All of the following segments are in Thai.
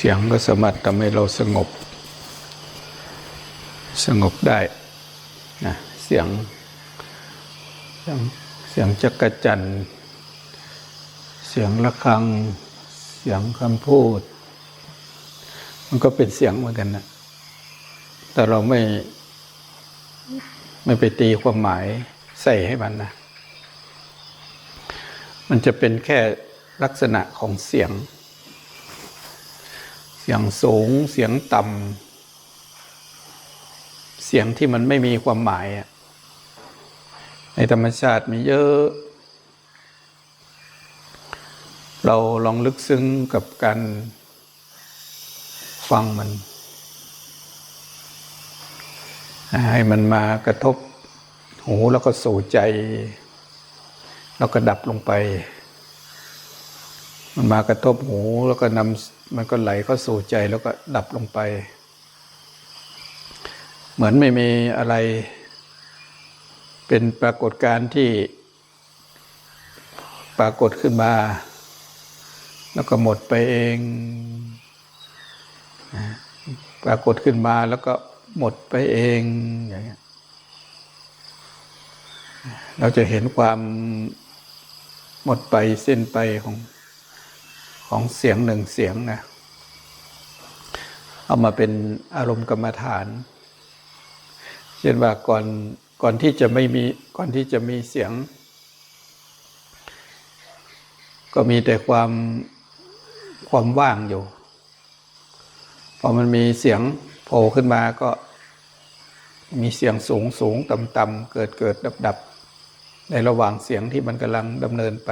เสียงก็สามารถทำให้เราสงบ สงบได้นะเสียง เสียงเสียงจักรจันเสียงะระฆัง เสียงคำพูด มันก็เป็นเสียงเหมือนกันนะแต่เราไม่ไม่ไปตีความหมายใส่ให้มันนะมันจะเป็นแค่ลักษณะของเสียง สียงสูงเสียงต่ำเสียงที่มันไม่มีความหมายในธรรมชาติมีเยอะ เราลองลึกซึ้งกับการฟังมัน ให้มันมากระทบหูแล้วก็สู่ใจ แล้วก็ดับลงไป มันมากระทบหูแล้วก็นำ มันก็ไหลเข้าสู่ใจแล้วก็ดับลงไป เหมือนไม่มีอะไร เป็นปรากฏการณ์ที่ปรากฏขึ้นมา แล้วก็หมดไปเอง ปรากฏขึ้นมาแล้วก็หมดไปเองอย่างเงี้ยเราจะเห็นความหมดไปเส้นไปของ ของเสียงหนึ่งเสียงนะ เอามาเป็นอารมณ์กรรมฐาน เช่นว่าก่อนก่อนที่จะไม่มีก่อนที่จะมีเสียง ก็มีแต่ความความว่างอยู่ พอมันมีเสียงโผล่ขึ้นมาก็มีเสียงสูงสูงต่ำต่ำเกิดเกิดดับดับในระหว่างเสียงที่มันกำลังดำเนินไป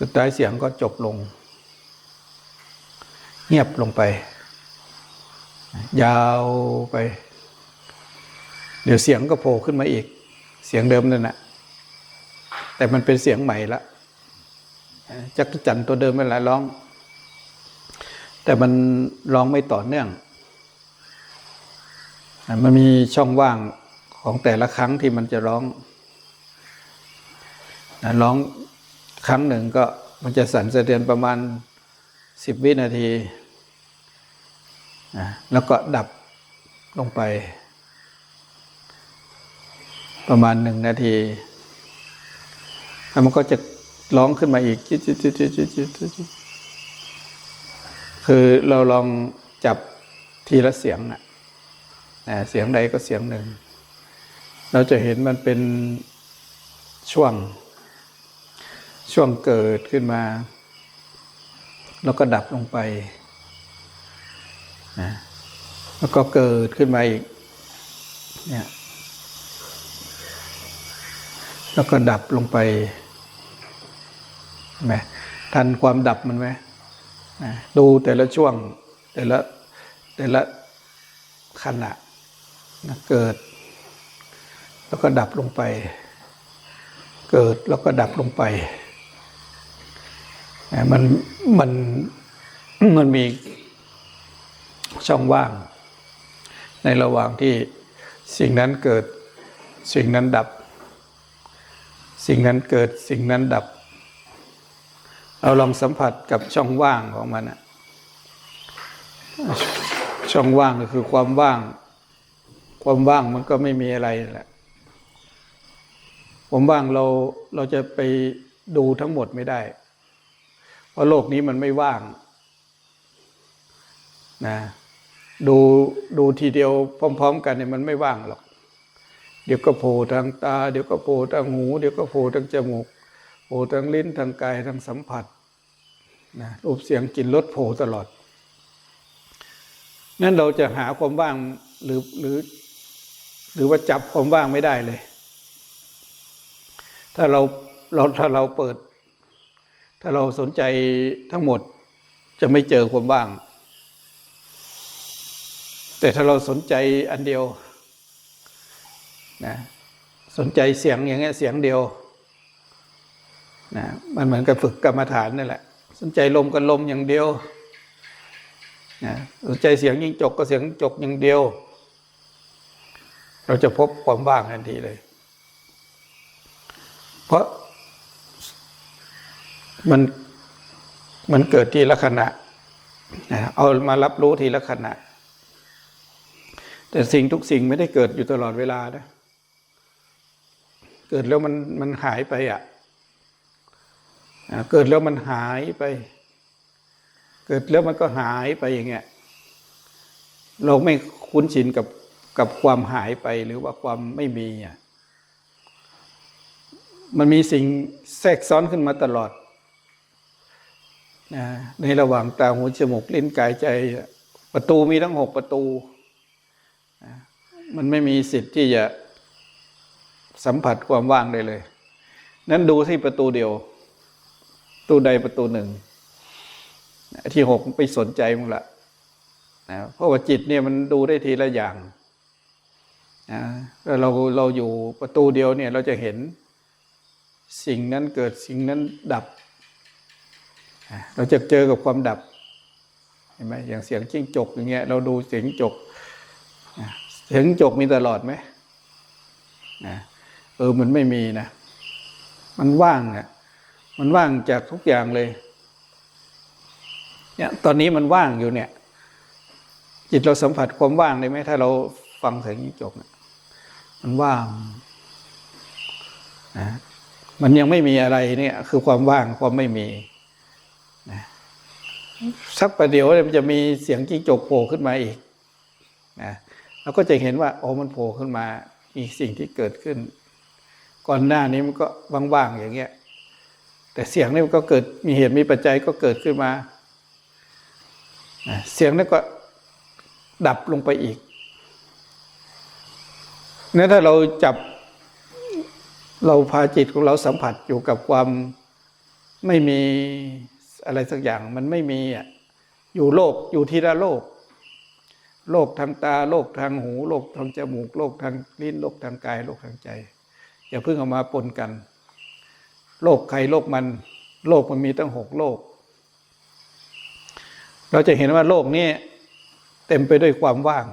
สุดท้ายเสียงก็จบลง เงียบลงไป ยาวไป เดี๋ยวเสียงก็โผล่ขึ้นมาอีก เสียงเดิมนั่นแหละแต่มันเป็นเสียงใหม่ละจักรจันต์ตัวเดิมนั่นหละร้อง แต่มันร้องไม่ต่อเนื่อง มันมีช่องว่างของแต่ละครั้งที่มันจะร้องร้อง ครั้งหนึ่งก็มันจะสั่นสะเทือนประมาณสิบวินาทีนะแล้วก็ดับลงไป ประมาณหนึ่งนาที แล้วมันก็จะร้องขึ้นมาอีก คือเราลองจับทีละเสียงนะเสียงใดก็เสียงหนึ่ง เราจะเห็นมันเป็นช่วง ช่วงเกิดขึ้นมา แล้วก็ดับลงไปนะแล้วก็เกิดขึ้นมาอีกเนี่ยแล้วก็ดับลงไปไหมทันความดับมันไหมนะดูแต่ละช่วงแต่ละแต่ละขณะนะเกิด แล้วก็ดับลงไป เกิดแล้วก็ดับลงไป มันมันมันมีช่องว่าง ในระหว่างที่สิ่งนั้นเกิดสิ่งนั้นดับ สิ่งนั้นเกิดสิ่งนั้นดับ เราลองสัมผัสกับช่องว่างของมันนะช่องว่างก็คือความว่าง ความว่างมันก็ไม่มีอะไรแหละความว่างเราเราจะไปดูทั้งหมดไม่ได้ ราะโลกนี้มันไม่ว่างนะดูดูทีเดียวพร้อม ๆ กันเนี่ยมันไม่ว่างหรอก เดี๋ยวก็โผล่ทางตา เดี๋ยวก็โผล่ทางหู เดี๋ยวก็โผล่ทางจมูกโผล่ทางลิ้นทางกายทางสัมผัสนะรูปเสียงกลิ่นรสโผล่ตลอดนั่นเราจะหาความว่างหรือหรือ หรือว่าจับความว่างไม่ได้เลย ถ้าเราเราถ้าเราเปิด ถ้าเราสนใจทั้งหมดจะไม่เจอความว่าง แต่ถ้าเราสนใจอันเดียวนะสนใจเสียงอย่างเงี้ยเสียงเดียวนะมันเหมือนกับฝึกกรรมฐานนั่นแหละ สนใจลมกับลมอย่างเดียวนะสนใจเสียงยิงจกก็เสียงจกอย่างเดียว เราจะพบความว่างทันทีเลย เพราะ มันมันเกิดที่ลักษณะเอามารับรู้ทีละขณะ แต่สิ่งทุกสิ่งไม่ได้เกิดอยู่ตลอดเวลานะเกิดแล้วมันมันหายไปอะเกิดแล้วมันหายไป เกิดแล้วมันก็หายไปอย่างเงี้ยเราไม่คุ้นชินกับกับความหายไปหรือว่าความไม่มีอะมันมีสิ่งแทรกซ้อนขึ้นมาตลอด นะในระหว่างตาหูจมูกลิ้นกายใจ ประตูมีทั้งหกประตู มันไม่มีสิทธิ์ที่จะสัมผัสความว่างได้เลย นั้นดูที่ประตูเดียว ตูใดประตูหนึ่ง ที่หกไปสนใจมึงละนะเพราะว่าจิตเนี่ยมันดูได้ทีละอย่างนะเราเราอยู่ประตูเดียวเนี่ยเราจะเห็นสิ่งนั้นเกิดสิ่งนั้นดับ เราจะเจอกับความดับเห็นไหมอย่างเสียงจิ้งจกอย่างเงี้ยเราดูเสียงจกเสียงจกมีตลอดไหมนะเออมันไม่มีนะ มันว่างอะมันว่างจากทุกอย่างเลยเนี่ยตอนนี้มันว่างอยู่เนี่ย จิตเราสัมผัสความว่างได้ไหมถ้าเราฟังเสียงจิ้งจกเนี่ยมันว่างนะมันยังไม่มีอะไรเนี่ย คือความว่างความไม่มี สักประเดี๋ยวมันจะมีเสียงจิ้งจกโผล่ขึ้นมาอีกนะเราก็จะเห็นว่าโอ้มันโผล่ขึ้นมามีสิ่งที่เกิดขึ้น ก่อนหน้านี้มันก็ว่างๆอย่างเงี้ย แต่เสียงนี่มันก็เกิดมีเหตุมีปัจจัยก็เกิดขึ้นมา เสียงนั้นก็ดับลงไปอีกเนี่ยถ้าเราจับเราพาจิตของเราสัมผัสอยู่กับความไม่มี อะไรสักอย่างมันไม่มีอะอยู่โลกอยู่ทีละโลก โลกทางตาโลกทางหู โลกทางจมูก โลกทางลิ้นโลกทางกาย โลกทางใจ อย่าเพิ่งเอามาปนกัน โลกใครโลกมัน โลกมันมีตั้งหกโลก เราจะเห็นว่าโลกนี้เต็มไปด้วยความว่าง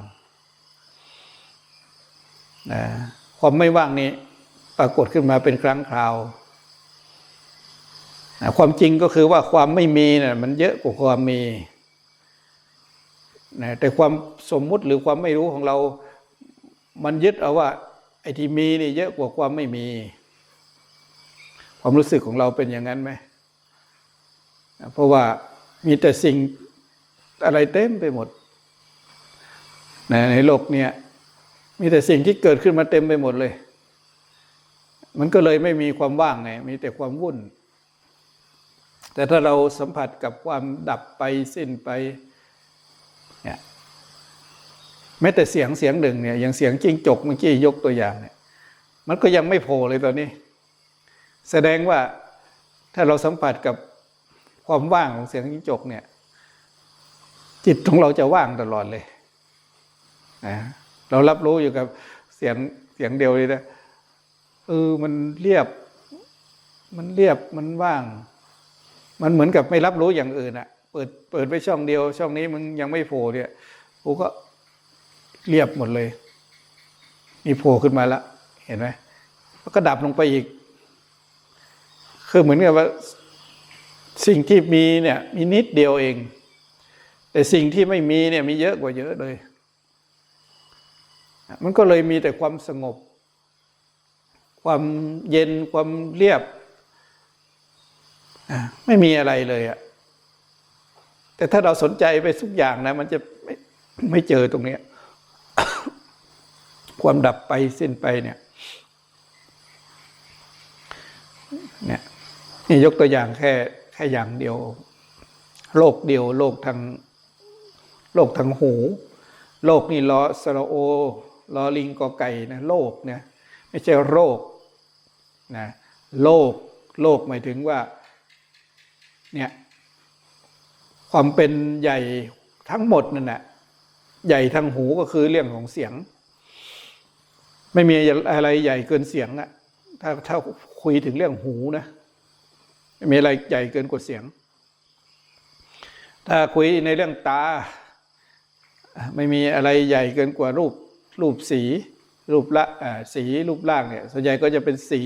นะความไม่ว่างนี้ปรากฏขึ้นมาเป็นครั้งคราว ความจริงก็คือว่าความไม่มีนะ่ะมันเยอะกว่าความมีนะแต่ความสมมุติหรือความไม่รู้ของเรา มันยึดเอาว่า ไอ้ที่มีนี่เยอะกว่าความไม่มี ความรู้สึกของเราเป็นอย่างนั้นไหมนะเพราะว่ามีแต่สิ่งอะไรเต็มไปหมดนะในโลกเนี้ยมีแต่สิ่งที่เกิดขึ้นมาเต็มไปหมดเลย มันก็เลยไม่มีความว่างไง มีแต่ความวุ่น แต่ถ้าเราสัมผัสกับความดับไปสิ้นไปเนี่ยแม้แต่เสียงเสียงหนึ่งเนี่ยอย่างเสียงจิ้งจกเมื่อกี้ยกตัวอย่างเนี่ยมันก็ยังไม่โผล่เลยตอนนี้ แสดงว่าถ้าเราสัมผัสกับความว่างของเสียงจิ้งจกเนี่ย จิตของเราจะว่างตลอดเลยนะเรารับรู้อยู่กับเสียงเสียงเดียวเลยนะเออมันเรียบ มันเรียบมันว่าง มันเหมือนกับไม่รับรู้อย่างอื่นอะเปิดเปิดไปช่องเดียว ช่องนี้มันยังไม่โผล่เนี่ยกูก็เรียบหมดเลยมีโผล่ขึ้นมาแล้วเห็นไหมแล้วก็ดับลงไปอีก คือเหมือนกับว่าสิ่งที่มีเนี่ยมีนิดเดียวเอง แต่สิ่งที่ไม่มีเนี่ยมีเยอะกว่าเยอะเลย มันก็เลยมีแต่ความสงบ ความเย็นความเรียบ ไม่มีอะไรเลยอะแต่ถ้าเราสนใจไปทุกอย่างนะ มันจะไม่ไม่เจอตรงเนี้ยความดับไปสิ้นไปเนี่ยเนี่ยนี่ยกตัวอย่างแค่แค่อย่างเดียว โลกเดียว โลกทางโลกทางหู โลกนี่ล้อสระโอลอลิงกอไก่นะโลกเนี่ยไม่ใช่โรคนะโลกโลกหมายถึงว่า เนี่ยความเป็นใหญ่ทั้งหมดนั่นแหละใหญ่ทางหูก็คือเรื่องของเสียง ไม่มีอะไรใหญ่เกินเสียงอะถ้าถ้าคุยถึงเรื่องหูนะไม่มีอะไรใหญ่เกินกว่าเสียง ถ้าคุยในเรื่องตา ไม่มีอะไรใหญ่เกินกว่ารูปรูปสี รูปละสีรูปร่างเนี่ยส่วนใหญ่ก็จะเป็นสี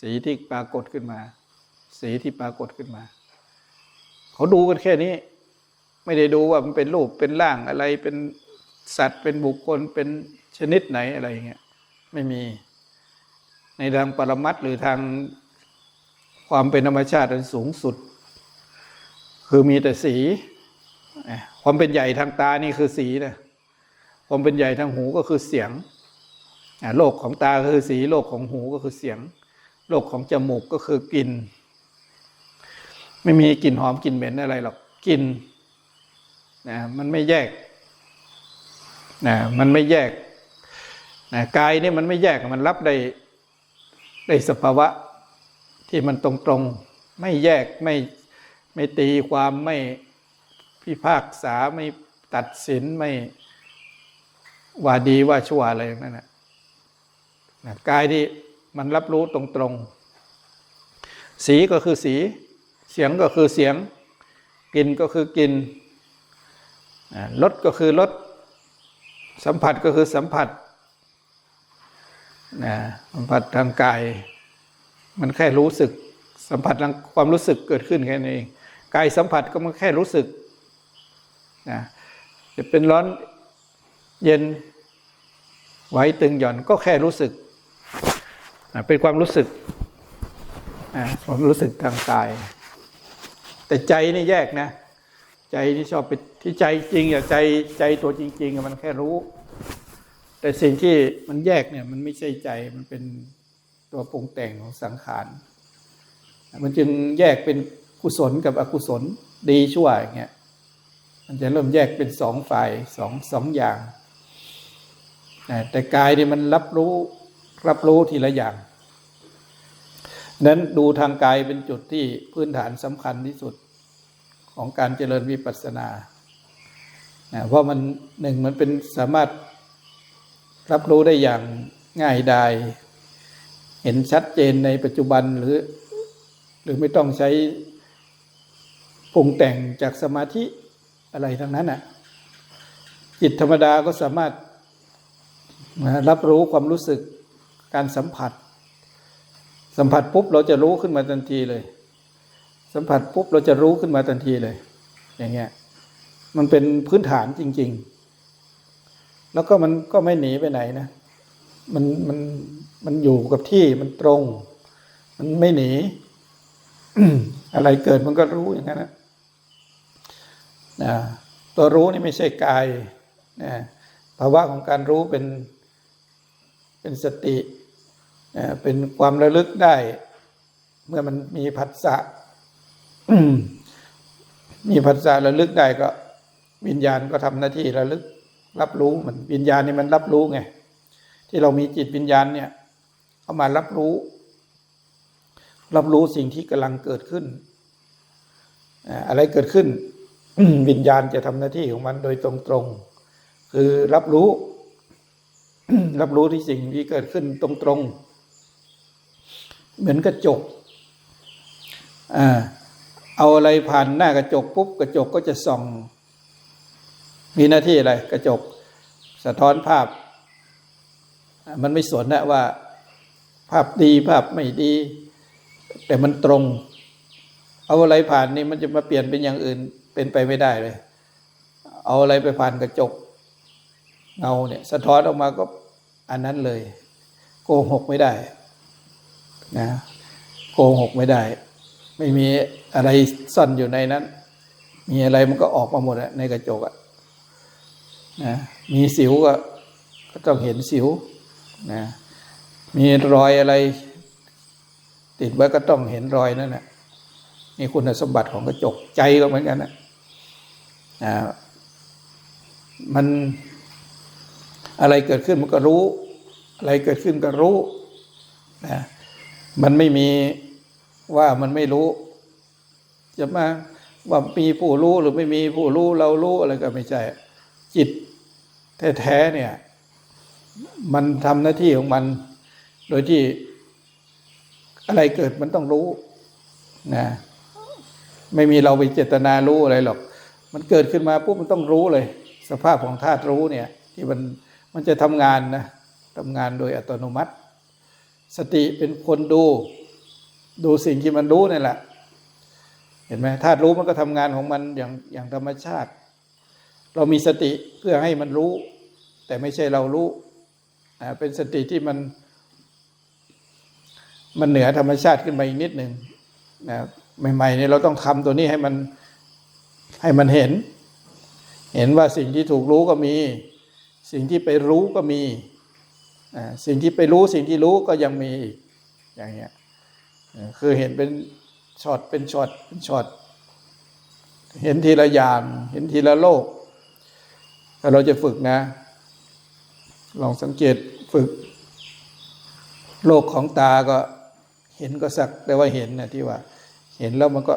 สีที่ปรากฏขึ้นมา สีที่ปรากฏขึ้นมา เขาดูกันแค่นี้ ไม่ได้ดูว่ามันเป็นรูปเป็นร่างอะไรเป็นสัตว์เป็นบุคคลเป็นชนิดไหนอะไรอย่างเงี้ยไม่มีในทางปรมัตหรือทางความเป็นธรรมชาติอันสูงสุด คือมีแต่สี ความเป็นใหญ่ทางตานี่คือสีนะความเป็นใหญ่ทางหูก็คือเสียงโลกของตาก็คือสี โลกของหูก็คือเสียง โลกของจมูกก็คือกลิ่น ไม่มีกลิ่นหอมกลิ่นเหม็นอะไรหรอกกลิ่นนะมันไม่แยกนะมันไม่แยกนะกายนี่มันไม่แยกมันรับได้ได้สภาวะที่มันตรงๆ ไม่แยกไม่ไม่ตีความไม่พิพากษาไม่ตัดสินไม่ว่าดีว่าชั่วอะไรนั้นนะนะกายที่มันรับรู้ตรงๆ สีก็คือสี เสียงก็คือเสียงกลิ่นก็คือกลิ่นรสก็คือรสสัมผัสก็คือสัมผัสนะสัมผัสทางกาย มันแค่รู้สึกสัมผัสทางความรู้สึกเกิดขึ้นแค่นั้นเองกายสัมผัสก็มันแค่รู้สึกนะจะเป็นร้อนเย็นไหวตึงหย่อนก็แค่รู้สึกอะเป็นความรู้สึกอะความรู้สึกทางกาย แต่ใจนี่แยกนะ ใจที่ชอบไปที่ใจจริงอะใจใจตัวจริงๆมันแค่รู้ แต่สิ่งที่มันแยกเนี่ย มันไม่ใช่ใจมันเป็นตัวปรุงแต่งของสังขารมันจึงแยกเป็นกุศลกับอกุศลดีชั่วอย่างเงี้ยมันจะเริ่มแยกเป็นสองฝ่ายสองสองอย่างแต่กายนี่มันรับรู้รับรู้ทีละอย่าง นั้นดูทางกายเป็นจุดที่พื้นฐานสำคัญที่สุดของการเจริญวิปัสสนานะเพราะมันหนึ่งมันเป็นสามารถรับรู้ได้อย่างง่ายดาย เห็นชัดเจนในปัจจุบันหรือ หรือไม่ต้องใช้ปรุงแต่งจากสมาธิอะไรทั้งนั้นอะจิตธรรมดาก็สามารถนะรับรู้ความรู้สึกการสัมผัส สัมผัสปุ๊บเราจะรู้ขึ้นมาทันทีเลย สัมผัสปุ๊บเราจะรู้ขึ้นมาทันทีเลย อย่างเงี้ย มันเป็นพื้นฐานจริง ๆ แล้วก็มันก็ไม่หนีไปไหนนะ มันมันมันอยู่กับที่มันตรง มันไม่หนี อะไรเกิดมันก็รู้อย่างนั้นนะนะตัวรู้นี่ไม่ใช่กายนะภาวะของการรู้เป็นเป็นสติ เป็นความระลึกได้ เมื่อมันมีผัสสะมีผัสสะระลึกได้ก็ วิญญาณก็ทำหน้าที่ระลึก รับรู้มันวิญญาณนี่มันรับรู้ไงที่เรามีจิตวิญญาณเนี่ยเอามารับรู้ รับรู้สิ่งที่กำลังเกิดขึ้นอะไรเกิดขึ้น วิญญาณจะทำหน้าที่ของมันโดยตรงๆคือรับรู้ รับรู้ที่สิ่งที่เกิดขึ้นตรงๆ เหมือนกระจกอ่าเอาอะไรผ่านหน้ากระจกปุ๊บกระจกก็จะส่อง มีหน้าที่อะไร กระจก สะท้อนภาพ มันไม่สนนะว่า ภาพดีภาพไม่ดี แต่มันตรง เอาอะไรผ่านนี่มันจะมาเปลี่ยนเป็นอย่างอื่นเป็นไปไม่ได้เลย เอาอะไรไปผ่านกระจก เงาเนี่ย สะท้อนออกมาก็อันนั้นเลย โกหกไม่ได้ นะโกหกไม่ได้ ไม่มีอะไรซ่อนอยู่ในนั้น มีอะไรมันก็ออกมาหมดอะในกระจกอะนะมีสิวก็ก็ต้องเห็นสิวนะมีรอยอะไร ติดไว้ก็ต้องเห็นรอยนั่นแหละนี่คุณสมบัติของกระจกใจก็เหมือนกันนะนะมันอะไรเกิดขึ้นมันก็รู้ อะไรเกิดขึ้นก็รู้นะ มันไม่มีว่ามันไม่รู้ จะมาว่ามีผู้รู้หรือไม่มีผู้รู้เรารู้อะไรก็ไม่ใช่จิตแท้ๆเนี่ย มันทำหน้าที่ของมัน โดยที่อะไรเกิดมันต้องรู้นะไม่มีเราไปเจตนารู้อะไรหรอก มันเกิดขึ้นมาปุ๊บมันต้องรู้เลย สภาพของธาตุรู้เนี่ย ที่มันมันจะทำงานนะทำงานโดยอัตโนมัติ สติเป็นคนดู ดูสิ่งที่มันรู้นี่แหละ เห็นไหมธาตุรู้มันก็ทำงานของมันอย่างอย่างธรรมชาติ เรามีสติเพื่อให้มันรู้ แต่ไม่ใช่เรารู้เป็นสติที่มัน มันเหนือธรรมชาติขึ้นมาอีกนิดหนึ่งนะใหม่ๆเนี่ยเราต้องทำตัวนี้ให้มันให้มันเห็น เห็นว่าสิ่งที่ถูกรู้ก็มี สิ่งที่ไปรู้ก็มี สิ่งที่ไปรู้สิ่งที่รู้ก็ยังมีอีกอย่างเงี้ยคือเห็นเป็นช็อตเป็นช็อตเป็นช็อตเห็นทีละอย่างเห็นทีละโลกถ้าเราจะฝึกนะ ลองสังเกตฝึก โลกของตาก็เห็นก็สักแต่ว่าเห็นนะที่ว่า เห็นแล้วมันก็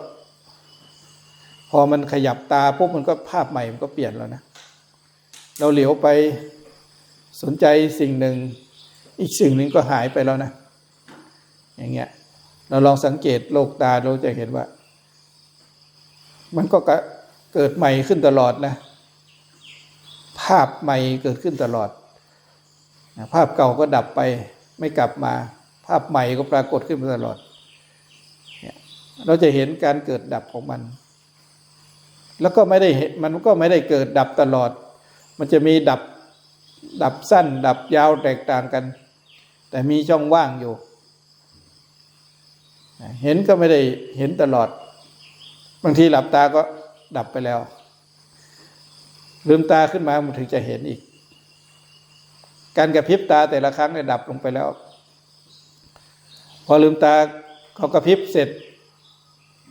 พอมันขยับตาปุ๊บมันก็ภาพใหม่มันก็เปลี่ยนแล้วนะ เราเหลียวไป สนใจสิ่งหนึ่ง อีกสิ่งหนึ่งก็หายไปแล้วนะ อย่างเงี้ย เราลองสังเกตโลกตาเราจะเห็นว่า มันก็เกิดใหม่ขึ้นตลอดนะ ภาพใหม่เกิดขึ้นตลอด ภาพเก่าก็ดับไป ไม่กลับมา ภาพใหม่ก็ปรากฏขึ้นมาตลอดเนี่ยเราจะเห็นการเกิดดับของมัน แล้วก็ไม่ได้เห็นมันก็ไม่ได้เกิดดับตลอด มันจะมีดับ ดับสั้น ดับยาวแตกต่างกัน แต่มีช่องว่างอยู่ เห็นก็ไม่ได้เห็นตลอด บางทีหลับตาก็ดับไปแล้ว ลืมตาขึ้นมามันถึงจะเห็นอีก การกระพริบตาแต่ละครั้งเนี่ยดับลงไปแล้ว พอลืมตาเขากระพริบเสร็จ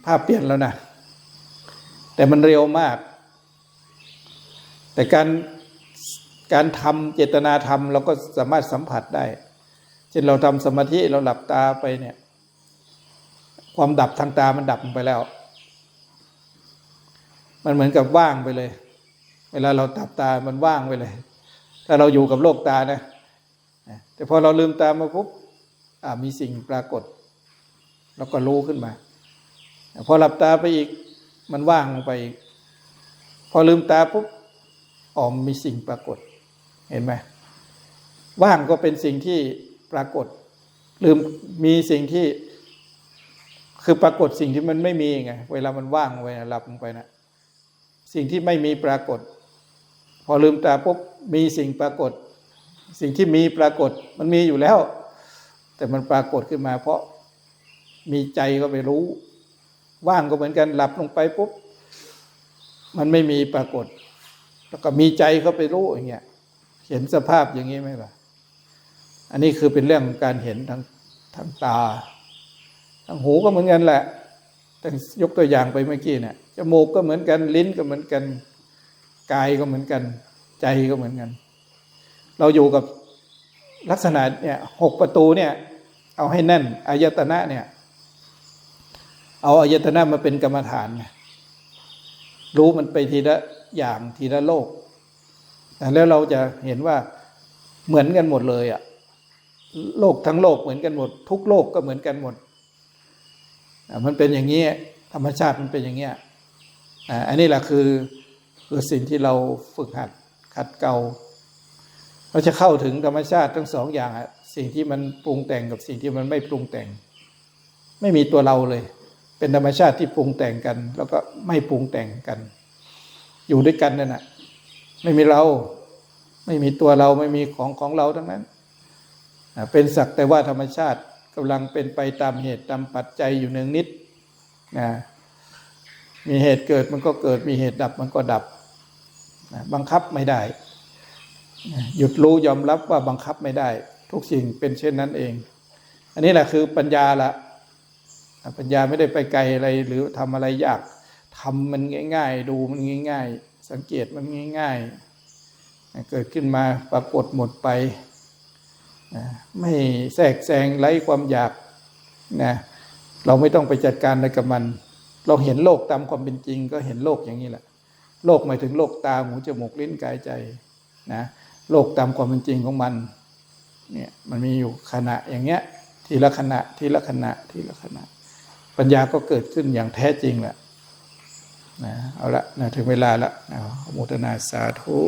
ภาพเปลี่ยนแล้วนะแต่มันเร็วมาก แต่การ การทำเจตนาทำเราก็สามารถสัมผัสได้ เช่นเราทำสมาธิเราหลับตาไปเนี่ย ความดับทางตามันดับไปแล้ว มันเหมือนกับว่างไปเลย เวลาเราตับตามันว่างไปเลย ถ้าเราอยู่กับโลกตานะ แต่พอเราลืมตามาปุ๊บมีสิ่งปรากฏ แล้วก็รู้ขึ้นมา พอหลับตาไปอีกมันว่างลงไปอีก พอลืมตาปุ๊บอ๋อมมีสิ่งปรากฏ เห็นไหมว่างก็เป็นสิ่งที่ปรากฏ ลืมมีสิ่งที่ คือปรากฏสิ่งที่มันไม่มีไงเวลามันว่างไปหลับลงไปนะสิ่งที่ไม่มีปรากฏ พอลืมตาปุ๊บมีสิ่งปรากฏ สิ่งที่มีปรากฏมันมีอยู่แล้ว แต่มันปรากฏขึ้นมา เพราะมีใจก็ไปรู้ ว่างก็เหมือนกันหลับลงไปปุ๊บมันไม่มีปรากฏ แล้วก็มีใจเขาไปรู้อย่างเงี้ย เห็นสภาพอย่างนี้ไหมล่ะ อันนี้คือเป็นเรื่องการเห็นทางทางตา ทางหูก็เหมือนกันแหละ แต่ยกตัวอย่างไปเมื่อกี้เนี่ย จมูกก็เหมือนกัน ลิ้นก็เหมือนกัน กายก็เหมือนกัน ใจก็เหมือนกัน เราอยู่กับลักษณะเนี่ยหกประตูเนี่ย เอาให้แน่น อายตนะเนี่ย เอาอายตนะมาเป็นกรรมฐาน รู้มันไปทีละอย่างทีละโลก แล้วเราจะเห็นว่าเหมือนกันหมดเลยอะโลกทั้งโลกเหมือนกันหมด ทุกโลกก็เหมือนกันหมด มันเป็นอย่างนี้ธรรมชาติมันเป็นอย่างเงี้อันนี้แหละคือคือสิ่งที่เราฝึกหัดขัดเกลาเราจะเข้าถึงธรรมชาติทั้งสองอย่างสิ่งที่มันปรุงแต่งกับสิ่งที่มันไม่ปรุงแต่ง ไม่มีตัวเราเลย เป็นธรรมชาติที่ปรุงแต่งกัน แล้วก็ไม่ปรุงแต่งกัน อยู่ด้วยกันนั่นแหะ ไม่มีเรา ไม่มีตัวเราไม่มีของของเราทั้งนั้น เป็นสักแต่ว่าธรรมชาติกำลังเป็นไปตามเหตุตามปัจจัยอยู่เนืองนิดนะมีเหตุเกิดมันก็เกิดมีเหตุดับมันก็ดับนะบังคับไม่ได้หยุดรู้ยอมรับว่าบังคับไม่ได้ ทุกสิ่งเป็นเช่นนั้นเอง อันนี้แหละคือปัญญาละปัญญาไม่ได้ไปไกลอะไรหรือทำอะไรยากทำมันง่าย ๆ ดูมันง่าย ๆ สังเกตมันง่าย ๆ เกิดขึ้นมาปรากฏหมดไปไม่แทรกแซงไร้ความอยากนะเราไม่ต้องไปจัดการอะไรกับมัน เราเห็นโลกตามความเป็นจริง ก็เห็นโลกอย่างนี้แหละ โลกหมายถึงโลกตาหูจมูกลิ้นกายใจนะโลกตามความเป็นจริงของมันเนี่ยมันมีอยู่ขณะอย่างเงี้ยทีละขณะทีละขณะทีละขณะ ปัญญาก็เกิดขึ้นอย่างแท้จริงแหละ นะเอาละนะถึงเวลาละนะโมทนาสาธุ